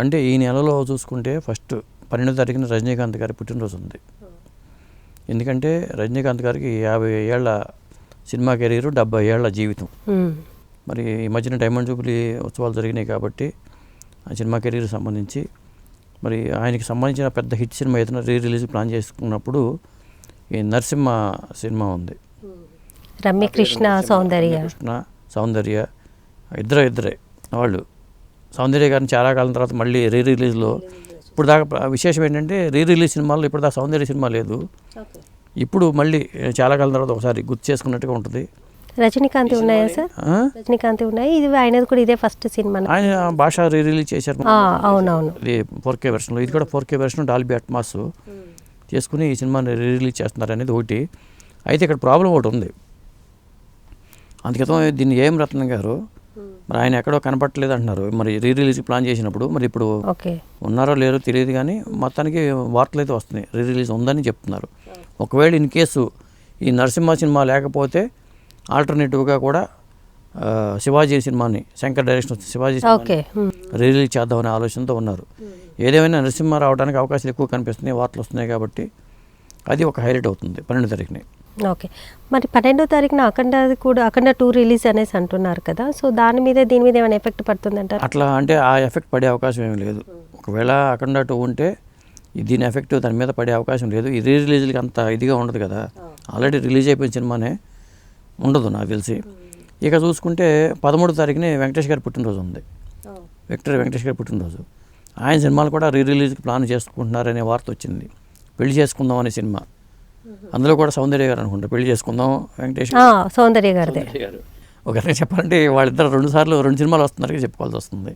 అంటే ఈ నెలలో చూసుకుంటే ఫస్ట్ పన్నెండో తారీఖున రజనీకాంత్ గారి పుట్టినరోజు ఉంది. ఎందుకంటే రజనీకాంత్ గారికి యాభై ఏళ్ళ సినిమా కెరీరు డెబ్బై ఏళ్ళ జీవితం. మరి ఈ మధ్యన డైమండ్ జూబ్లీ ఉత్సవాలు జరిగినాయి కాబట్టి ఆ సినిమా కెరీర్ సంబంధించి మరి ఆయనకి సంబంధించిన పెద్ద హిట్ సినిమా ఏదైనా రీ రిలీజ్ ప్లాన్ చేసుకున్నప్పుడు ఈ నరసింహ సినిమా ఉంది. రమ్యకృష్ణ సౌందర్య. కృష్ణ సౌందర్య ఇద్దరే ఇద్దరే వాళ్ళు. సౌందర్య గారిని చాలా కాలం తర్వాత మళ్ళీ రీ రిలీజ్లో ఇప్పుడు దాకా విశేషం ఏంటంటే రీ రిలీజ్ సినిమాల్లో ఇప్పుడు దాకా సౌందర్య సినిమా లేదు. ఇప్పుడు మళ్ళీ చాలా కాలం తర్వాత ఒకసారి గుర్తు చేసుకున్నట్టుగా ఉంటుంది. రజనీకాంత్ ఉన్నాయా సార్? రజనీకాంత్ ఉన్నాయి? ఇది ఆయనది కూడా ఇదే ఫస్ట్ సినిమా ఆయన భాష రీ రిలీజ్ చేశారు అవునవును. ఇది ఫోర్ కే వెర్షన్లో ఇది కూడా four K version Dolby Atmos చేసుకుని ఈ సినిమాని రీ రిలీజ్ చేస్తున్నారు అనేది ఒకటి. అయితే ఇక్కడ ప్రాబ్లం ఒకటి ఉంది. అందుకతం దీన్ని ఏం రత్నం గారు మరి ఆయన ఎక్కడో కనపట్టలేదు అంటున్నారు. మరి రీ రిలీజ్ ప్లాన్ చేసినప్పుడు మరి ఇప్పుడు ఉన్నారో లేరో తెలియదు కానీ మొత్తానికి వార్తలు అయితే వస్తున్నాయి. రీ రిలీజ్ ఉందని చెప్తున్నారు. ఒకవేళ ఇన్ కేసు ఈ నరసింహ సినిమా లేకపోతే ఆల్టర్నేటివ్గా కూడా శివాజీ సినిమాని Shankar direction Sivaji okay. Hmm. Release చేద్దామనే ఆలోచనతో ఉన్నారు. ఏదేమైనా నరసింహ రావడానికి అవకాశాలు ఎక్కువ కనిపిస్తున్నాయి వార్తలు వస్తున్నాయి కాబట్టి అది ఒక హైలైట్ అవుతుంది. పన్నెండు తారీఖుని. ఓకే. మరి పన్నెండో తారీఖున అఖండ కూడా అఖండ టూ రిలీజ్ అనేసి అంటున్నారు కదా సో దాని మీద దీని మీద ఏమైనా ఎఫెక్ట్ పడుతుందంటారు? అట్లా అంటే ఆ ఎఫెక్ట్ పడే అవకాశం ఏమీ లేదు. ఒకవేళ అఖండ టూ ఉంటే దీని ఎఫెక్ట్ దాని మీద పడే అవకాశం లేదు. ఈ రీ రిలీజ్లకి అంత ఇదిగా ఉండదు కదా. ఆల్రెడీ రిలీజ్ అయిపోయిన సినిమానే ఉండదు నాకు తెలిసి. ఇక చూసుకుంటే పదమూడు తారీఖుని వెంకటేష్ గారి పుట్టినరోజు ఉంది. విక్టర్ వెంకటేష్ గారి పుట్టినరోజు. ఆయన సినిమాలు కూడా రీ రిలీజ్కి ప్లాన్ చేసుకుంటున్నారనే వార్త వచ్చింది. పెళ్ళి చేసుకుందాం అనే సినిమా. అందులో కూడా సౌందర్య గారు అనుకుంటా. పెళ్ళి చేసుకుందాం వెంకటేష్ ఆ, సౌందర్య గారిదే. గారు. ఒక రకంగా చెప్పాలంటే వాళ్ళిద్దరు రెండు సార్లు రెండు సినిమాలు వస్తున్నారు చెప్పుకోవాల్సి వస్తుంది.